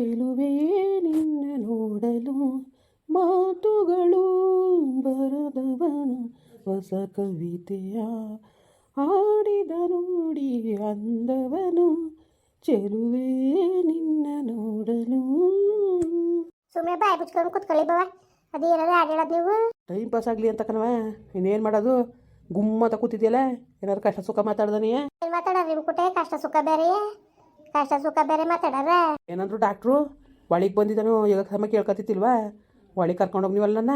ಚೆಲುವೆಯೇ ನಿನ್ನ ನೋಡಲು ಮಾತುಗಳು ಬರದವನು. ಹೊಸ ಕವಿತೆಯ ಆಡಿದ ನೋಡಿ ಅಂದವನು. ಚೆಲುವೇ ನಿನ್ನ ನೋಡಲು. ಸುಮ್ಮನೆ ಬಾಯಿ ಬಿಚ್ಕೊಂಡು ಕುತ್ಕೊಳ್ಳಿ ಬವ ಅದು ಏನಾದ್ರು ಹಾಡು ಹೇಳೋದು ನೀವು? ಟೈಮ್ ಪಾಸ್ ಆಗಲಿ ಅಂತ ಕಣವ ಇನ್ನೇನು ಮಾಡೋದು? ಗುಮ್ಮತ ಕೂತಿದ್ಯಲ್ಲ? ಏನಾದ್ರು ಕಷ್ಟ ಸುಖ ಮಾತಾಡ್ದನಿಯ? ಮಾತಾಡೋದು? ನಿಮ್ಮ ಕುಟೆ ಕಷ್ಟ ಸುಖ ಬೇರೆ ಕಷ್ಟ ಸುಖ ಬೇರೆ ಮಾತಾಡಾರ? ಏನಂದ್ರು ಡಾಕ್ಟ್ರು? ಒಳಿಗೆ ಬಂದಿದ್ದಾನು ಈಗ ಸಮ ಕೇಳ್ಕತಿತ್ತಿಲ್ವಾ ಒಳಗೆ ಕರ್ಕೊಂಡೋಗಿ ನೀವಲ್ಲ ನನ್ನ?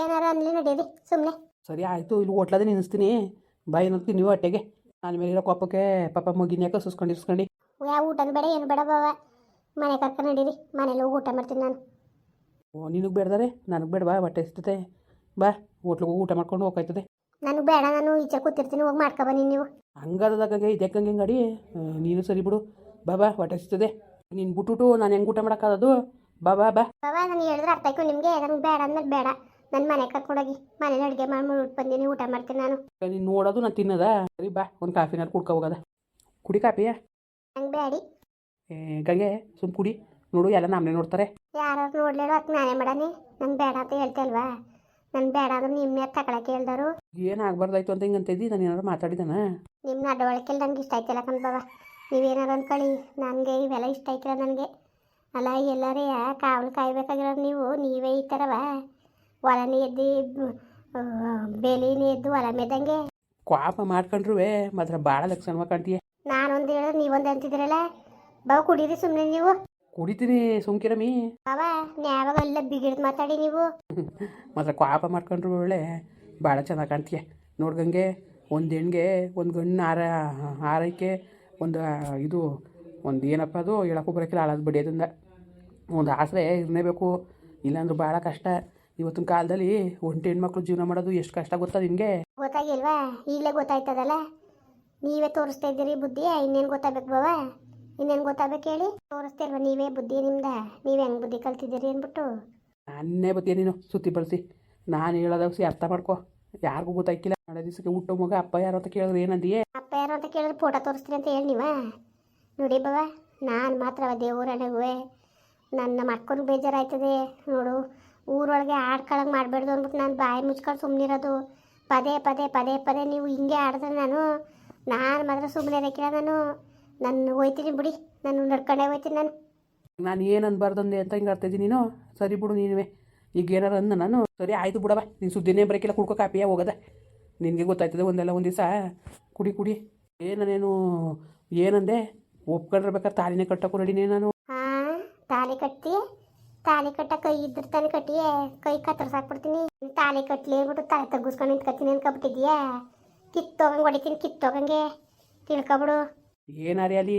ಏನಾರ ಅನ್ಲಿ ನಡೀರಿ ಸುಮ್ಮನೆ ಸರಿ ಆಯಿತು ಇಲ್ಲಿ ಹೋಟ್ಲದೆ ನಿನ್ಸ್ತೀನಿ ಬಾಯಿ ಏನಂತ ನೀವು ಹೊಟ್ಟೆಗೆ. ನನ್ನ ಮೇಲೆ ಇರೋ ಕೋಪಕ್ಕೆ ಪಾಪ ಮುಗಿನ್ಯಾಕ ಯಾಕೆ ಸುಸ್ಕೊಂಡು ಇಸ್ಕೊಂಡು ಯಾವ ಊಟ ಬೇಡ ಏನು ಬೇಡ ಬಾವ. ಮನೆ ಕರ್ಕೊಂಡು ನಡೀರಿ ಮನೇಲಿ ಹೋಗಿ ಊಟ ಮಾಡ್ತೀನಿ ನಾನು. ಓ ನಿನಗೆ ಬೇಡದಾರೆ ನನಗೆ ಬೇಡ ಬಾ ಹೊಟ್ಟೆ ಇಸ್ತತೆ ಬಾ ಹೋಟ್ಲಿಗೆ ಹೋಗಿ ಊಟ ಮಾಡ್ಕೊಂಡು ಹೋಗ್ತದೆ ನನಗೆ ಬೇಡ ನಾನು ಈಚೆ ಕೂತಿರ್ತೀನಿ ಹೋಗಿ ಮಾಡ್ಕೊಬನ್ನಿ ನೀವು. ಹಂಗಾದದಾಗ ಇದಕ್ಕಂಗೆ ಗಾಡಿ ನೀನು ಸರಿ ಬಿಡು. ಬಾ ಹೊಟ್ಟಿಸ್ತದೆ ನೀನು ಬಿಟ್ಬಿಟ್ಟು ನಾನು ಹೆಂಗೆ ಊಟ ಮಾಡೋಕ್ಕಾಗದು ಬಾಬಾ ಬಾ ಬಾಬಾ ನಾನು ಹೇಳಿದ್ರೆ ಅರ್ಥ ಆಯ್ತು ನಿಮಗೆ. ನನಗೆ ಬೇಡ ಅಂದ್ಮೇಲೆ ಬೇಡ. ನನ್ನ ಮನೆ ಕರ್ಕೊಂಡೋಗಿ ಮನೇಲಿ ಅಡುಗೆ ಮಾಡ್ಬಿಟ್ಟು ಬಂದೀನಿ ಊಟ ಮಾಡ್ತೀನಿ ನಾನು. ನೀನು ನೋಡೋದು ನಾನು ತಿನ್ನದ? ಸರಿ ಬಾ ಒಂದು ಕಾಫಿನಾರು ಕುಡ್ಕೊ ಹೋಗದ. ಕುಡಿ ಕಾಫಿಯಾ ನಂಗೆ ಬೇಡಿ ಏ ಗಂಗೆ ಸುಮ್ ಕುಡಿ. ನೋಡು ಎಲ್ಲ ನಮ್ಮನೆ ನೋಡ್ತಾರೆ. ಯಾರು ನೋಡ್ಲೇಳು ಅದಕ್ಕೆ ನಾನೇ ಮಾಡಾನಿ. ನಂಗೆ ಬೇಡ ಅಂತ ಹೇಳ್ತಲ್ವಾ ನನ್ಗೆ ಬೇಡ ಅಂದ್ರೆ ನಿಮ್ಮ ತಗೊಳಕ್ಕೆ ಹೇಳ್ದರು ಏನಾಗಬಾರ್ದಾಯ್ತು ಅಂತ ಹಿಂಗಂತ ಇದ್ದಿ ನಾನು ಏನಾದ್ರು ಮಾತಾಡಿದಾನ? ನಿಮ್ಮ ನಡವಳಿಕೆಯಲ್ಲಿ ನಂಗೆ ಇಷ್ಟ ಆಯ್ತಿಲ್ಲ ಕಣ್ ಬಾವ ನೀವೇನಾರು ಅಂದ್ಕೊಳ್ಳಿ ನನಗೆ ಇವೆಲ್ಲ ಇಷ್ಟ ಆಯ್ತಿಲ್ಲ ನನಗೆ. ಅಲ್ಲ ಎಲ್ಲರೇ ಕಾವಲು ಕಾಯ್ಬೇಕಾಗಿರೋ ನೀವು ನೀವೇ ಈ ಥರವ ಹೊಲನೇ ಎದ್ದು ಬೇಲಿನೇ ಎದ್ದು ಹೊಲ ಮೇದಂಗೆ. ಕ್ವಾಪ ಮಾಡ್ಕೊಂಡ್ರು ಮಾತ್ರ ಭಾಳ ಲಕ್ಷಣ ಕಾಣ್ತೀಯ. ನಾನೊಂದು ಹೇಳಿದ್ರೆ ನೀವೊಂದು ಅಂತಿದ್ದೀರಲ್ಲ? ಬಾವು ಕುಡೀರಿ ಸುಮ್ಮನೆ ನೀವು. ಕುಡಿತೀನಿ ಸುಮ್ಕಿರಮಿ. ಬಾವ ನ್ಯಾವಾಗ ಎಲ್ಲ ಬಿಗಿಡ್ದು ಮಾತಾಡಿ ನೀವು. ಮಾತ್ರ ಕ್ವಾಪ ಮಾಡ್ಕೊಂಡ್ರು ಒಳ್ಳೆ ಭಾಳ ಚೆನ್ನಾಗಿ ಕಾಣ್ತೀಯ. ನೋಡ್ಗಂಗೆ ಒಂದು ಹೆಣ್ಗೆ ಒಂದು ಗಣ್ಣು ಆರ ಹಾರೈಕೆ ಒಂದು ಇದು ಒಂದು ಏನಪ್ಪ ಅದು ಹೇಳಕ್ಕೂ ಬರೋಕ್ಕಿಲ್ಲ ಹಾಳಾದ ಬಡಿಯೋದ್ರಿಂದ ಒಂದು ಆಸರೆ ಇರಲೇಬೇಕು ಇಲ್ಲಾಂದ್ರೆ ಭಾಳ ಕಷ್ಟ. ಇವತ್ತಿನ ಕಾಲದಲ್ಲಿ ಒಂಟಿ ಹೆಣ್ಮಕ್ಳು ಜೀವನ ಮಾಡೋದು ಎಷ್ಟು ಕಷ್ಟ ಗೊತ್ತಾ ನಿಮಗೆ ಗೊತ್ತಾಗಿಲ್ವಾ? ಈಗಲೇ ಗೊತ್ತಾಯ್ತದಲ್ಲ? ನೀವೇ ತೋರಿಸ್ತಾ ಇದ್ದೀರಿ ಬುದ್ಧಿ ಇನ್ನೇನು ಗೊತ್ತಾಗಬೇಕು ಬಾವ? ಇನ್ನೇನು ಗೊತ್ತಾಗಬೇಕು ಹೇಳಿ? ತೋರಿಸ್ತಿಲ್ವಾ ನೀವೇ ಬುದ್ಧಿ ನಿಮ್ದ? ನೀವೇ ಹೆಂಗೆ ಬುದ್ಧಿ ಕಲ್ತಿದ್ದೀರಿ ಅಂದ್ಬಿಟ್ಟು? ನಾನೇ ಬತ್ತೀಯ ನೀನು ಸುತ್ತಿ ಬಳಸಿ. ನಾನು ಹೇಳೋದಾಗ ಸಿ ಅರ್ಥ ಮಾಡ್ಕೊ. ಯಾರಿಗೂ ಗೊತ್ತಾಯ್ಕಿಲ್ಲ ನಾಳೆ ದಿವಸಕ್ಕೆ ಹುಟ್ಟೋ ಮಗ ಅಪ್ಪ ಯಾರು ಅಂತ ಕೇಳಿದ್ರೆ ಏನಂದಿಯೇ ಅಪ್ಪ ಯಾರು ಅಂತ ಕೇಳಿದ್ರೆ ಫೋಟೋ ತೋರಿಸ್ತೀನಿ ಅಂತ ಹೇಳಿ ನೀವ? ನೋಡಿ ಬವ ನಾನು ಮಾತ್ರ ದೇವರನಗುವೆ ನನ್ನ ಮಕ್ಕಳು ಬೇಜಾರಾಯ್ತದೆ. ನೋಡು ಊರೊಳಗೆ ಆಡ್ಕೊಳಂಗೆ ಮಾಡಬೇಡ್ದು ಅಂದ್ಬಿಟ್ಟು ನಾನು ಬಾಯಿ ಮುಚ್ಕೊಂಡು ಸುಮ್ಮನಿರೋದು ಪದೇ ಪದೇ ಪದೇ ಪದೇ ನೀವು ಹಿಂಗೆ ಆಡಿದ್ರೆ ನಾನು ನಾನು ಮಾತ್ರ ಸುಮ್ಮನೆ ಇರೋಕ್ಕಿಲ್ಲ ನಾನು. ನಾನು ಹೋಯ್ತೀನಿ ಬಿಡಿ ನಾನು ನಡ್ಕೊಂಡೇ ಹೋಯ್ತೀನಿ ನಾನು. ನಾನು ಏನು ಅನ್ಬಾರ್ದಂದೆ ಅಂತ ಹಿಂಗೆ ಅರ್ತಿದ್ದೀನಿ ನೀನು? ಸರಿ ಬಿಡು ನೀನುವೆ. ಈಗ ಏನಾರ ಅಂದ ನಾನು ಸರಿ ಆಯ್ತು ಬಿಡವ ನೀನು ಸುದ್ದಿನೇ ಬರೋಕ್ಕಿಲ್ಲ ಕುಡ್ಕೋ ಕಾಪಿಯ ಹೋಗದ. ನಿನಗೆ ಗೊತ್ತಾಯ್ತದೆ ಒಂದೆಲ್ಲ ಒಂದು ದಿವಸ ಕುಡಿ ಕುಡಿ. ಏನೇನು ಏನಂದೆ? ಒಪ್ಕೊಂಡಿರ್ಬೇಕಾದ್ರೆ ತಾಲಿನೇ ಕಟ್ಟಕ್ಕೂ ರೆಡಿನೇ ನಾನು. ಹಾಂ ತಾಲಿ ಕಟ್ಟಿ ತಾಲಿ ಕಟ್ಟ ಕೈ ಇದ್ರ ತಾಲಿ ಕಟ್ಟಿಯೇ ಕೈ ಕತ್ತರ್ಸಾಕ್ಬಿಡ್ತೀನಿ ತಾಲಿ ಕಟ್ಲಿ ಅಂದ್ಬಿಟ್ಟು ತಲೆ ತಗ್ಗಿಸ್ಕೊಂಡು ನಿಂತ್ಕೊತೀನಿ ಅನ್ಕೊಬಿಟ್ಟಿದ್ಯಾ ಕಿತ್ತೋಗಂಗೆ ಹೊಡಿತೀನಿ ಕಿತ್ತೋಗಂಗೆ. ತಿಳ್ಕೊಬಿಡು. ಏನಾರಿ ಅಲ್ಲಿ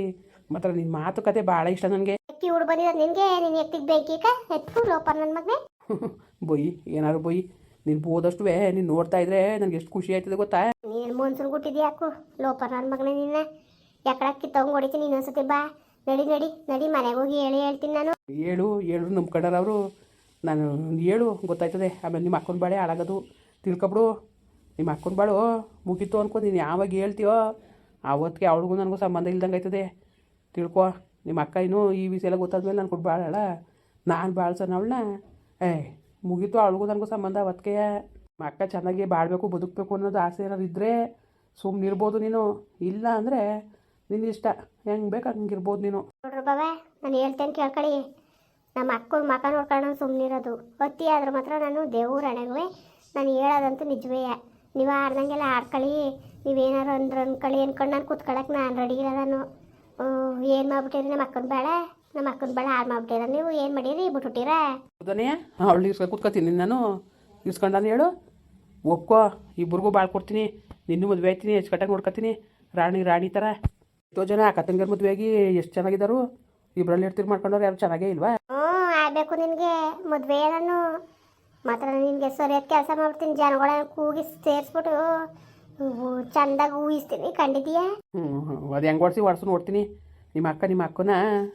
ಮಾತ್ರ ನಿನ್ನ ಮಾತುಕತೆ ಭಾಳ ಇಷ್ಟ ನನಗೆ. ಕಿವುಡು ಬಂದಿದ ನಿನಗೆ ನೀನು ಎತ್ತಿಗೆ ಬೇಕೀಗ ಎತ್ತು ಲೋಪ ನನ್ನ ಮಗನೇ. ಬೊಯ್ ಏನಾರು ಬೊಯ್ ನೀನು ಬೋದಷ್ಟು ನೀನು ನೋಡ್ತಾ ಇದ್ರೆ ನನಗೆ ಎಷ್ಟು ಖುಷಿ ಆಯ್ತದೆ ಗೊತ್ತಾ? ನೀನು ಮನ್ಸೂರು ಗುಟ್ಟಿದ್ಯಾ ಯಾಕು? ಲೋಪರ್ ನನ್ನ ಮಗನೇ ನಿನ್ನ. ಯಾಕಡ ಕಿತ್ತೋಗಂಗೆ ಹೊಡಿತೀನಿ ಇನ್ನೊಂದ್ಸತಿ ಬಾ. ನಡಿ ನಡಿ ನಡಿ ಮನೆಗೆ ಹೋಗಿ ಹೇಳಿ ಹೇಳ್ತೀನಿ ನಾನು. ಹೇಳು ಹೇಳು ನಮ್ಮ ಕಡರವರು ನಾನು ಹೇಳು ಗೊತ್ತಾಯ್ತದೆ. ಆಮೇಲೆ ನಿಮ್ಮ ಅಕ್ಕನ ಬಾಳೆ ಹಾಳಾಗೋದು. ತಿಳ್ಕೊಬಿಡು. ನಿಮ್ಮ ಅಕ್ಕನ ಬಾಳು ಮುಗೀತು ಅನ್ಕೋ ನೀನು ಯಾವಾಗ ಹೇಳ್ತೀಯೋ ಆವತ್ತಿಗೆ ಅವಳಿಗೂ ನನಗೂ ಸಂಬಂಧ ಇಲ್ದಂಗೆ ಆಯ್ತದೆ. ತಿಳ್ಕೊ. ನಿಮ್ಮ ಅಕ್ಕ ಇನ್ನೂ ಈ ವಿಷಯ ಎಲ್ಲ ಗೊತ್ತಾದ್ಮೇಲೆ ನಾನು ಕೊಟ್ಟು ಬಾಳಲ್ಲ. ನಾನು ಬಾಳ್ಸೋಣ ಅವಳನ್ನ ಏಯ್ ಮುಗೀತು ಅವಳಿಗೂ ನನಗೂ ಸಂಬಂಧ ನಿಮ್ಮ ಅಕ್ಕ ಚೆನ್ನಾಗಿ ಬಾಳಬೇಕು, ಬದುಕಬೇಕು ಅನ್ನೋದು ಆಸೆ ಏನಾದ್ರು ಇದ್ದರೆ ಸುಮ್ಮನೆ ಇರ್ಬೋದು ನೀನು. ಇಲ್ಲ ಅಂದರೆ ನಿನ್ನ ಇಷ್ಟ. ಹೆಂಗೆ ಬೇಕು ಹಂಗೆ ಇರ್ಬೋದು ನೀನು. ನೋಡ್ರಿ ಬಾಬಾ, ನಾನು ಹೇಳ್ತೇನೆ ಕೇಳ್ಕೊಳ್ಳಿ. ನಮ್ಮ ಅಕ್ಕನ ಮಕ ನೋಡ್ಕೊಂಡು ಸುಮ್ಮನಿರೋದು ಒತ್ತಿ ಆದ್ರೆ ಮಾತ್ರ ನಾನು ದೇವ್ರ ಅಣಗುವೆ ನಾನು ಹೇಳೋದಂತೂ ನಿಜವೇ. ನೀವು ಆಡ್ದಂಗೆಲ್ಲ ಆಡ್ಕೊಳ್ಳಿ. ನೀವೇನಾರು ಅಂದ್ರೆ ಅಂದ್ಕೊಳ್ಳಿ ಅಂದ್ಕೊಂಡು ನಾನು ಕೂತ್ಕೊಳಕ್ಕೆ ನಾನು ರೆಡಿ ಇಲ್ಲ ಏನು ಮಾಡ್ಬಿಟ್ಟಿರಿ ನಮ್ಮ ಅಕ್ಕನ ಬೇಡ ನಮ್ಮ ಅಕ್ಕನ ಬೇಡ ಹಾಳು ಮಾಡ್ಬಿಟ್ಟಿರ ನೀವು? ಏನು ಮಾಡಿರಿ ಬಿಟ್ಬಿಟ್ಟಿರ ಹೌದನೇ ಅವಳು ಇಸ್ಕೊಂಡು ಕೂತ್ಕೊತೀನಿ ನಾನು. ಇಸ್ಕೊಂಡಾನು ಹೇಳು. ಒಪ್ಕೋ ಇಬ್ಬರಿಗೂ ಬಾಳ್ ಕೊಡ್ತೀನಿ. ನಿನ್ನೂ ಮದುವೆ ಆಯ್ತೀನಿ ಎಷ್ಟು ಕಟ್ಟಾಗಿ ನೋಡ್ಕೊತೀನಿ. ರಾಣಿ ರಾಣಿ ಥರ ಎಷ್ಟೋ ಜನ ಅಕ್ಕ ತಂಗಿಯರ ಮದುವೆ ಆಗಿ ಎಷ್ಟು ಚೆನ್ನಾಗಿದ್ದಾರು ಇಬ್ಬರಲ್ಲಿ ಇರ್ತೀರಿ ಮಾಡ್ಕೊಂಡವ್ರು ಯಾರು ಚೆನ್ನಾಗೇ ಇಲ್ವಾ? ಹ್ಞೂ ಆಗಬೇಕು ನಿನಗೆ. ಮದುವೆ ನಾನು ಮಾತ್ರ ನಿನಗೆ ಸರಿಯಾದ ಕೆಲಸ ಮಾಡ್ಬಿಡ್ತೀನಿ. ಜನಗಳನ್ನ ಕೂಗಿ ಸೇರಿಸ್ಬಿಟ್ಟು ಚಂದಾಗಿ ಊಹಿಸ್ತೀನಿ ಕಂಡಿದೀಯ ಹ್ಞೂ ಅದು ಹೆಂಗೆ ಓಡಿಸಿ ಒಡ್ಸು ನೋಡ್ತೀನಿ. ನಿಮ್ಮ ಅಕ್ಕ ನಿಮ್ಮ ಅಕ್ಕನ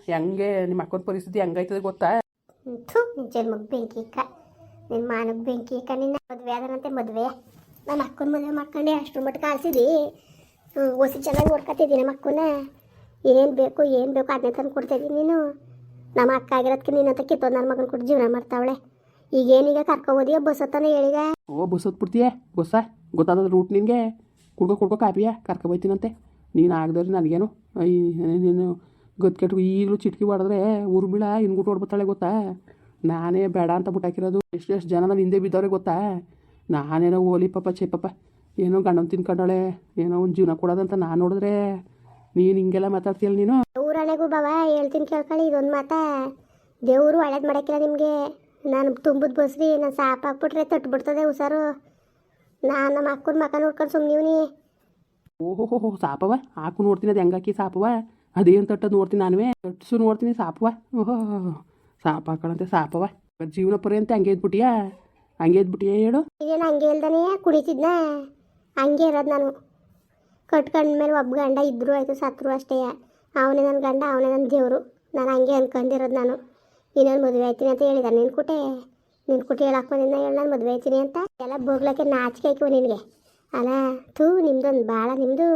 ಹೆಂಗೆ ನಿಮ್ಮ ಅಕ್ಕನ ಪರಿಸ್ಥಿತಿ ಹೆಂಗೈತದ ಗೊತ್ತಾ? ಥು ನಿನ್ನ ಜನ್ಮಕ್ಕೆ ಬೆಂಕಿ ಇಕ್ಕ ನಿನ್ನ ಮಾನಕ್ಕೆ ಬೆಂಕಿ ಇಕ್ಕ ನಿನ್ನ ಮದುವೆ ಆದನಂತೆ ಮದುವೆ. ನನ್ನ ಅಕ್ಕನ ಮದುವೆ ಮಾಡ್ಕೊಂಡೆ ಅಷ್ಟ್ರ ಮಟ್ಟಿಗೆ ಕಾಲ್ಸಿದಿ. ಓಸಿ ಚೆನ್ನಾಗಿ ನೋಡ್ಕೊತಿದ್ದೀನಿ ನಮ್ಮ ಅಕ್ಕನ. ಏನು ಬೇಕು ಏನು ಬೇಕು ಅದನ್ನೇ ತಂದು ಕೊಡ್ತಾಯಿದ್ದೀನಿ ನೀನು. ನಮ್ಮ ಅಕ್ಕ ಆಗಿರೋದಕ್ಕೆ ನೀನು ಅಂತ ಕಿತ್ತೋದು ನನ್ನ ಮಗನ ಕೊಟ್ಟು ಜೀವನ ಮಾಡ್ತಾವಳೆ. ಈಗೇನೀಗ ಕರ್ಕೊಬೋದಿಯ ಬಸ್ ಹತ್ತಾನೆ ಹೇಳಿಗ? ಓ ಬಸ್ ಹತ್ಬಿಡ್ತೀಯ ಬಸ್ಸ ಗೊತ್ತಾದ ರೂಟ್ ನಿನಗೆ? ಕುಡ್ಕೊ ಕುಡ್ಕೊ ಕಾಪಿಯ ಕರ್ಕೊಬೈತೀನಂತೆ ನೀನು ಆಗದ್ರೆ ನನಗೇನು? ನೀನು ಗತ್ಕೆಟ್ಟು ಈಗಲೂ ಚಿಟ್ಕಿ ಹೊಡೆದ್ರೆ ಉರ್ಮಿಳ ಇನ್ಗುಟ್ಟು ಹೊಡ್ಬತ್ತಾಳೆ ಗೊತ್ತಾ? ನಾನೇ ಬೇಡ ಅಂತ ಬಿಟ್ಟಾಕಿರೋದು. ಎಷ್ಟು ಜನ ನಾನು ಹಿಂದೆ ಬಿದ್ದವ್ರೆ ಗೊತ್ತಾ? ನಾನೇನೋ ಓಲಿ ಪಾಪ ಚೆಪ್ಪಪ್ಪ ಏನೋ ಗಂಡನ ತಿನ್ಕೊಂಡಾಳೆ ಏನೋ ಒಂದು ಜೀವನ ಕೊಡೋದಂತ ನಾನು ನೋಡಿದ್ರೆ. ನೀನು ಹಿಂಗೆಲ್ಲ ಮಾತಾಡ್ತೀಯಲ್ಲ ನೀನು? ಊರಣೆಗೂ ಬಾವ ಹೇಳ್ತೀನಿ ಕೇಳ್ಕೊಳ್ಳಿ ಇದೊಂದು ಮಾತಾ. ದೇವರು ಒಳ್ಳೇದು ಮಾಡೋಕ್ಕಿಲ್ಲ ನಿಮಗೆ. ನಾನು ತುಂಬದ ಬಸ್ರಿ ನಾನು ಸಾಪ್ ಹಾಕ್ಬಿಟ್ರೆ ತಟ್ಬಿಡ್ತದೆ ಹುಷಾರು. ನಾನು ನಮ್ಮ ಅಕ್ಕನ ಮಕ್ಕ ನೋಡ್ಕೊಂಡು ಸುಮ್ಮನಿವ್ನಿ ಓಹೋ ಸಾಪವ ಹಾಕು ನೋಡ್ತೀನಿ ಅದು ಹೆಂಗಾಕಿ ಸಾಪವ ಅದೇನು ತಟ್ಟದು ನೋಡ್ತೀನಿ ನಾನುವೇ? ತಟ್ಸು ನೋಡ್ತೀನಿ ಸಾಪವ ಓಹೋ ಸಾಪ ಹಾಕೊಳ್ಳಂತೆ ಸಾಪವ ಜೀವನ ಪರ್ಯಂತ ಹಂಗೆ ಇದ್ಬಿಟ್ಟಿಯಾ? ಹಂಗೆ ಇದ್ಬಿಟ್ಟಿಯಾ ಹೇಳು? ಏನು ಹಂಗೆ ಇಲ್ದಾನೆ ಕುಡಿತಿದ್ನ ಹಂಗೆ ಇರೋದು ನಾನು. ಕಟ್ಕೊಂಡ್ಮೇಲೆ ಒಬ್ಬ ಗಂಡ ಇದ್ದರು ಆಯಿತು ಸತ್ರು ಅಷ್ಟೇ. ಅವನೇ ನನ್ನ ಗಂಡ ಅವನೇ ನನ್ನ ದೇವರು. ನಾನು ಹಂಗೆ ಅನ್ಕೊಂಡಿರೋದು ನಾನು. ಇನ್ನೊಂದು ಮದುವೆ ಆಯ್ತೀನಿ ಅಂತ ಹೇಳಿದ. ನಿನ್ನ ಕುಟೆ ನಿನ್ನ ಕುಟೆ ಹೇಳಕ್ಕೆ ಬಂದಿದ್ದ ಹೇಳಿ, ನಾನು ಮದುವೆ ಆಯ್ತೀನಿ ಅಂತ. ಎಲ್ಲ ಬೋಗ್ಲಕ್ಕೆ ನಾಚಿಕೆ ಆಯ್ತು ನಿನಗೆ. ಅಲ್ಲ, ಥೂ, ನಿಮ್ದೊಂದು ಭಾಳ ನಿಮ್ಮದು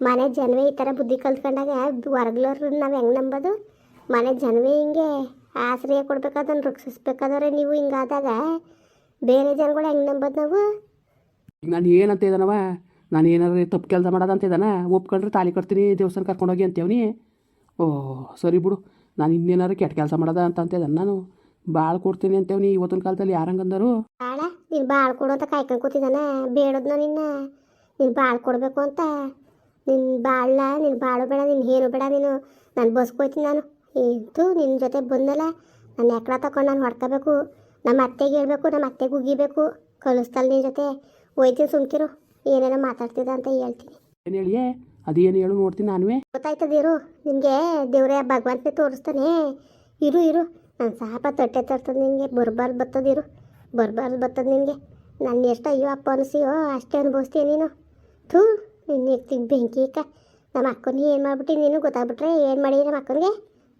ಮನೆ ಜನವೇ ಈ ಥರ ಬುದ್ಧಿ ಕಲ್ತ್ಕೊಂಡಾಗ ಹೊರಗ್ಲವ್ರು ನಾವು ಹೆಂಗೆ ನಂಬೋದು? ಮನೆ ಜನವೇ ಹಿಂಗೆ ಆಶ್ರಯ ಕೊಡ್ಬೇಕಾದನ್ನು ರಕ್ಷಿಸ್ಬೇಕಾದ್ರೆ ನೀವು ಹಿಂಗಾದಾಗ. ಬೇರೆ ಜನಗಳು ಹೆಂಗೆ ನಂಬೋದು ನಾವು? ನಾನು ಏನಂತ ಇದ್ದಾನವ ನಾನು ಏನಾರು ತಪ್ಪು ಕೆಲಸ ಮಾಡೋದಂತ ಇದ್ದಾನ ಒಪ್ಕೊಂಡ್ರೆ ತಾಲಿ ಕೊಡ್ತೀನಿ ದೇವಸ್ಥಾನ ಕರ್ಕೊಂಡೋಗಿ ಅಂತೇವ್ನಿ ಓ ಸರಿ ಬಿಡು. ನಾನು ಇನ್ನೇನಾರು ಕೆಟ್ಟ ಕೆಲಸ ಮಾಡೋದ ಅಂತ ಅಂತ ಇದ್ದಾನೆ ನಾನು. ಭಾಳ ಕೊಡ್ತೀನಿ ಅಂತೇವ್ನಿ ಇವತ್ತಿನ ಕಾಲದಲ್ಲಿ ಯಾರಂಗಂದರು ಬಾಳ ನೀನು ಬಾಳ್ ಕೊಡು ಅಂತ ಕಾಯ್ಕೊಂಡು ಕೂತಿದ್ದಾನ. ಬೇಡದ್ನ ನಿನ್ನ. ನೀನು ಬಾಳ್ ಕೊಡಬೇಕು ಅಂತ. ನಿನ್ನ ಬಾಳ ನೀನು ಬಾಳು ಬೇಡ ನಿನ್ನ ಏನು ಬೇಡ ನೀನು. ನಾನು ಬಸ್ಗೆ ಹೋಯ್ತೀನಿ ನಾನು. ಇದು ನಿನ್ನ ಜೊತೆ ಬಂದಲ್ಲ. ನಾನು ಎಕ್ಕಡ ತಗೊಂಡು ನಾನು ಹೊಡ್ಕೋಬೇಕು. ನಮ್ಮ ಅತ್ತೆಗೆ ಹೇಳ್ಬೇಕು ನಮ್ಮ ಅತ್ತೆಗೆ ಉಗಿಬೇಕು. ಕಲಿಸ್ತಲ್ಲ ನಿನ್ನ ಜೊತೆ. ಹೋಯ್ತೀನಿ ಸುಮ್ಕಿರು. ಏನೇನೋ ಮಾತಾಡ್ತಿದ್ದ ಅಂತ ಹೇಳ್ತೀನಿ. ಏನು ಹೇಳಿಯೇ? ಅದೇನು ಹೇಳು, ನೋಡ್ತೀನಿ ನಾನುವೇ. ಗೊತ್ತಾಯ್ತದ ಇರು, ನಿಮಗೆ ದೇವ್ರೆ ಭಗವಂತನೇ ತೋರಿಸ್ತಾನೆ. ಇರು ಇರು, ನಾನು ಸಾಪ ತಟ್ಟೆ ತರ್ತದೆ ನಿನಗೆ, ಬರ್ಬಾರ್ದು ಇರು, ಬರ್ಬಾರ್ದು ಬರ್ತದೆ ನಿನಗೆ. ನನ್ನ ಎಷ್ಟು ಅಯ್ಯೋ, ಅಪ್ಪ ಅನಿಸಿಯೋ, ಅಷ್ಟೇ ಅನುಭವಿಸ್ತೀಯ ನೀನು. ಥೂ ನಿನ್ನ ಇರ್ತೀನಿ ಬೆಂಕಿ ಇಕ್ಕ ನಮ್ಮ ಅಕ್ಕನಿಗೆ ಏನು ಮಾಡ್ಬಿಟ್ಟು ನೀನು ಗೊತ್ತಾಗ್ಬಿಟ್ರೆ, ಏನು ಮಾಡಿ ನಮ್ಮ ಅಕ್ಕನಿಗೆ?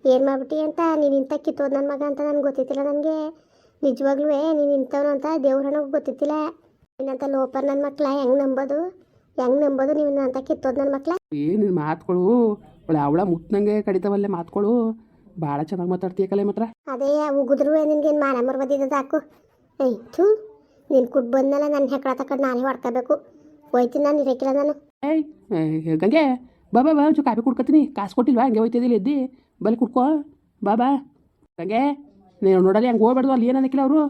ಏನು ಮಾಡ್ಬಿಟ್ಟು ಅಂತ, ನೀನು ಇಂಥ ಕಿತ್ತೋದು ನನ್ನ ಮಗ ಅಂತ ನನಗೆ ಗೊತ್ತಿತ್ತಿಲ್ಲ ನನಗೆ. ನಿಜವಾಗ್ಲೂ ನೀನು ಇಂಥವನು ಅಂತ ದೇವ್ರನಿಗೆ ಗೊತ್ತಿತ್ತಿಲ್ಲ. ನಿನ್ನಂಥ ಲೋಪ ನನ್ನ ಮಕ್ಕಳ ಹೆಂಗೆ ನಂಬೋದು? ಹೆಂಗೆ ನಂಬೋದು ನೀವು ಅಂತ ಕಿತ್ತೋದ್ ನನ್ನ ಮಕ್ಳ? ಏನು ನಿನ್ನ ಮಾತುಗಳು ಒಳ್ಳೆ ಅವಳ ಮುಟ್ನಂಗೆ ಕಡಿತಾವಲ್ಲೇ ಮಾತುಗಳು ಭಾಳ ಚೆನ್ನಾಗಿ ಮಾತಾಡ್ತೀಯ ಕಲೆ ಮಾತ್ರ. ಅದೇ ಉಗಿದ್ರು ನಿನ್ಗೇನು ಮಾನ ಮರ್ಬದಿದ್ದದು ಸಾಕು. ಏಯ್ ಥೂ ನೀನು ಕುಟ್ ಬಂದಲ್ಲ ನನ್ನ ಹೆಕ್ಕಳ ತಕೊಂಡು ನಾನೇ ಹೊಡ್ಕೋಬೇಕು. ಹೋಯ್ತೀನಿ ನಾನು ಇರಕ್ಕಿಲ್ಲ ನಾನು. ಏಯ್ ಏ, ಗಂಗೆ ಬಾ ಬಾ ಬಾ ಒಂಚೂರು ಕಾಫಿ ಕುಡ್ಕೊತೀನಿ. ಕಾಸು ಕೊಟ್ಟಿಲ್ವಾ? ಹಂಗೆ ಹೋಯ್ತಿದ್ದಿಲ್ಲ ಎದ್ದಿ. ಬಲ್ಲಿ ಕುಡ್ಕೋ. ಬಾ ಬಾ. ಗಂಗೆ ನೀವು ನೋಡಲಿ ಹಂಗೆ ಹೋಗ್ಬಾರ್ದು ಅಲ್ಲಿ ಏನು ಅನ್ನಕ್ಕಿಲ್ಲ ಅವರು?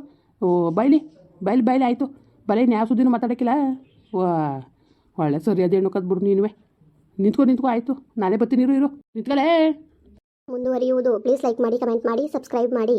ಓ ಬೈಲಿ ಬೈಲಿ ಬೈಲಿ ಆಯಿತು. ಬಲೆ ಯಾವ ಸುದ್ದಿನೂ ಮಾತಾಡೋಕ್ಕಿಲ್ಲ ವಾ. ಒಳ್ಳೆ ಸರಿ ಅದೇನು ಕದ್ಬಿಡು ನೀನುವೆ. ನಿಂತ್ಕೊ ನಿಂತ್ಕೊ, ಆಯಿತು. ನಾನೇ ಬರ್ತೀನಿ, ಇರು ಇರು. ನಿಂತ್ಕಲೇ. ಮುಂದುವರಿಯುವುದು. ಪ್ಲೀಸ್ ಲೈಕ್ ಮಾಡಿ ಕಮೆಂಟ್ ಮಾಡಿ ಸಬ್ಸ್ಕ್ರೈಬ್ ಮಾಡಿ.